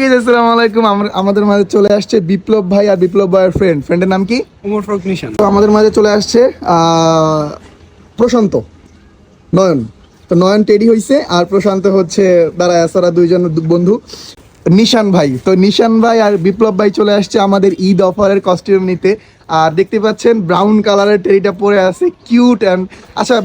গেছে আসসালামু আলাইকুম। আমাদের মাঝে চলে আসছে বিপ্লব ভাই আর বিপ্লব ভাইয়ের ফ্রেন্ড ফ্রেন্ডের নাম কি? উমর ফারুক নিশান। তো আমাদের মাঝে চলে আসছে আহ, প্রশান্ত। নয়ন। তো নয়ন টেডি হইছে আর প্রশান্ত হচ্ছে দাঁড়ায় সারা দুইজন বন্ধু। নিশান ভাই। তো নিশান ভাই আর বিপ্লব ভাই চলে আসছে আমাদের ঈদ অফারের কস্টিউম নিতে। আর দেখতে পাচ্ছেন ব্রাউন কালারের টেরিটা পরে আছে কিউট অ্যান্ড আচ্ছা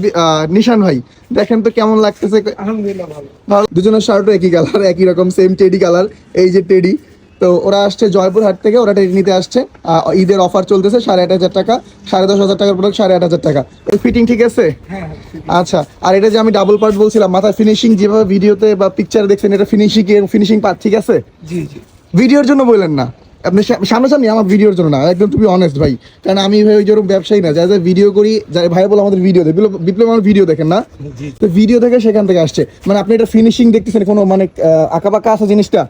নিশান ভাই দেখেন তো কেমন লাগতেছে। আলহামদুলিল্লাহ ভালো। ভালো দুজনের শার্টও একই কালার একই রকম সেম টেডি কালার এই যে টেডি তো ওরা আসছে জয়পুরহাট থেকে ওরা এটা নিতে আসছে। ঈদের অফার চলতেছে সাড়ে আট হাজার টাকা সাড়ে দশ হাজার টাকার প্রোডাক্ট সাড়ে আট হাজার টাকা। এই ফিটিং ঠিক আছে? হ্যাঁ আচ্ছা আর এটা যে আমি ডাবল পার্ট বলছিলাম মাথায় ফিনিশিং যেভাবে ভিডিওতে বা পিকচারে দেখছেন এটা ফিনিশিং ফিনিশিং পার্ট ঠিক আছে? জি জি। ভিডিওর জন্য বললেন না? আপনি সামনাসামনি আমার ভিডিওর জন্য না একদম বি অনেস্ট ভাই। কারণ আমি ভাই ওই যেরকম ব্যবসায়ী না যা যা ভিডিও করি যাই ভাই বলে আমাদের ভিডিও দেখে বিপ্লব- আমার ভিডিও দেখেন না। তো ভিডিও থেকে সেখান থেকে আসছে। মানে আপনি এটা ফিনিশিং দেখতেছেন কোনো মানে আঁকা বাঁকা আছে জিনিসটা?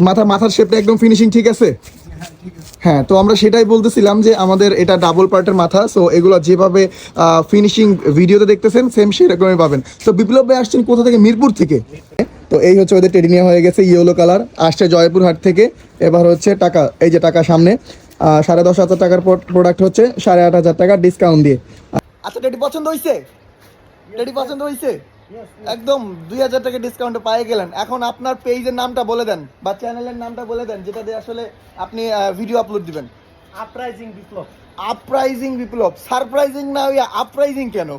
মাথা মাথার শেপটা একদম ফিনিশিং ঠিক আছে? হ্যাঁ তো আমরা সেটাই বলতেছিলাম যে আমাদের এটা ডাবল পার্টের মাথা সো এগুলো যেভাবে ফিনিশিং ভিডিওতে দেখতেছেন সেম সেরকমই পাবেন। তো বিপ্লব ভাই আসছেন কোথা থেকে? মিরপুর থেকে। তো এই হচ্ছে ওদের টেডি নেওয়া হয়ে গেছে ইয়েলো কালার আসছে জয়পুরহাট থেকে। এবার হচ্ছে টাকা এই যে টাকা সামনে। সাড়ে দশ হাজার টাকার প্রোডাক্ট হচ্ছে সাড়ে আট হাজার টাকা ডিসকাউন্ট দিয়ে। আচ্ছা টেডি পছন্দ হয়েছে টেডি পছন্দ হয়েছে একদম দুই হাজার টাকা ডিসকাউন্টে পায়ে গেলেন। এখন আপনার পেজের নামটা বলে দেন বা চ্যানেলের নামটা বলে দেন যেটা দিয়ে আসলে আপনি ভিডিও আপলোড দিবেন। আপরাইজিং বিপ্লব। আপরাইজিং বিপ্লব। সারপ্রাইজিং না ওই আপরাইজিং কেন?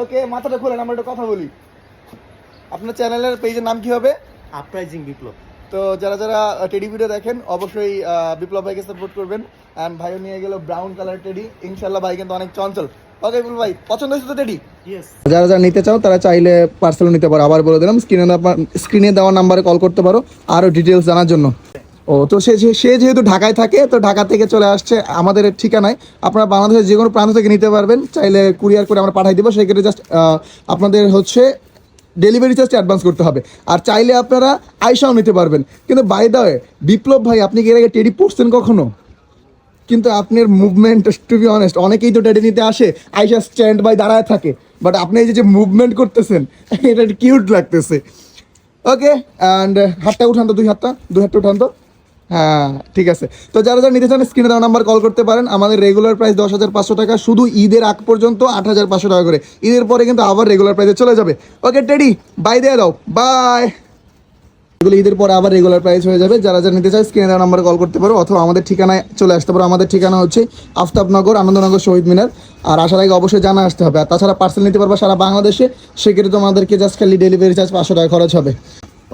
ওকে মাথাটা খোলেন আমরা একটা কথা বলি। আপনার চ্যানেলের পেজের নাম কি হবে? আপরাইজিং বিপ্লব তো যারা যারা টেডি ভিডিও দেখেন অবশ্যই বিপ্লব ভাইকে সাপোর্ট করবেন। অ্যান্ড ভাইও নিয়ে গেল ব্রাউন কালার টেডি ইনশাল্লাহ ভাই কিন্তু অনেক চঞ্চল। ওকে বিপ্লব ভাই পছন্দ হয়েছে তো টেডি ইয়েস যারা যারা নিতে চাও তারা চাইলে পার্সেলও নিতে পারো। আবার বলে দিলাম স্ক্রিনে স্ক্রিনে দেওয়া নাম্বারে কল করতে পারো আরও ডিটেলস জানার জন্য। ও তো সে সে- সে যেহেতু ঢাকায় থাকে তো ঢাকা থেকে চলে আসছে আমাদের ঠিকানায়। আপনারা বাংলাদেশের যে কোনো প্রান্ত থেকে নিতে পারবেন। চাইলে কুরিয়ার করে আমরা পাঠাই দেবো। সেক্ষেত্রে জাস্ট আপনাদের হচ্ছে ডেলিভারি চার্জটা অ্যাডভান্স করতে হবে। আর চাইলে আপনারা আয়সাও নিতে পারবেন। কিন্তু বাই দা বিপ্লব ভাই, আপনি কি এর আগে টেডি পড়ছেন কখনো? কিন্তু আপনার মুভমেন্ট টু বি অনেস্ট অনেকেই তো টেডি নিতে আসে, আয়সা স্ট্যান্ড বাই দাঁড়ায় থাকে। বাট আপনি এই যে মুভমেন্ট করতেছেন, এটা কিউট লাগতেছে। ওকে অ্যান্ড হাতটা উঠান তো, দুই হাতটা দুই হাতটা উঠান তো। হ্যাঁ ঠিক আছে। তো যারা যারা নিতে চান স্ক্রিনে দেওয়া নাম্বার কল করতে পারেন। আমাদের রেগুলার প্রাইস দশ হাজার পাঁচশো টাকা, শুধু ঈদের আগ পর্যন্ত আট হাজার পাঁচশো টাকা করে। ঈদের পরে কিন্তু আবার রেগুলার প্রাইসে চলে যাবে। ওকে টেডি বাই দিয়ে দাও। বাই এগুলো ঈদের পরে আবার রেগুলার প্রাইস হয়ে যাবে। যারা যারা নিতে চায় স্ক্রিনে দেওয়া নাম্বারে কল করতে পারো। অথবা আমাদের ঠিকানায় চলে আসতে পারো। আমাদের ঠিকানা হচ্ছে আফতাবনগর, আনন্দনগর, শহীদ মিনার। আর আসার আগে অবশ্যই জানা আসতে হবে। আর তাছাড়া পার্সেল নিতে পারবা সারা বাংলাদেশে। সেক্ষেত্রে তোমাদেরকে জাস্ট খালি ডেলিভারি চার্জ পাঁচশো টাকা খরচ হবে।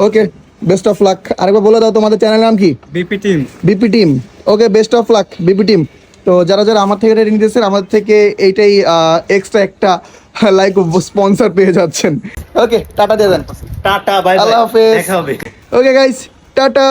ওকে বেস্ট অফ লাক আরেকবার বলে দাও তোমাদের চ্যানেলের নাম কি? BP team BP team okay best of luck BP team তো যারা যারা আমার থেকে রেটিং দিয়েছেন আমাদের থেকে এইটাই এক্সট্রা একটা লাইক স্পন্সর পেয়ে যাচ্ছেন। ওকে টাটা দিয়ে দেন। টাটা বাই আল্লাহ হাফেজ। দেখা হবে। Okay guys tata.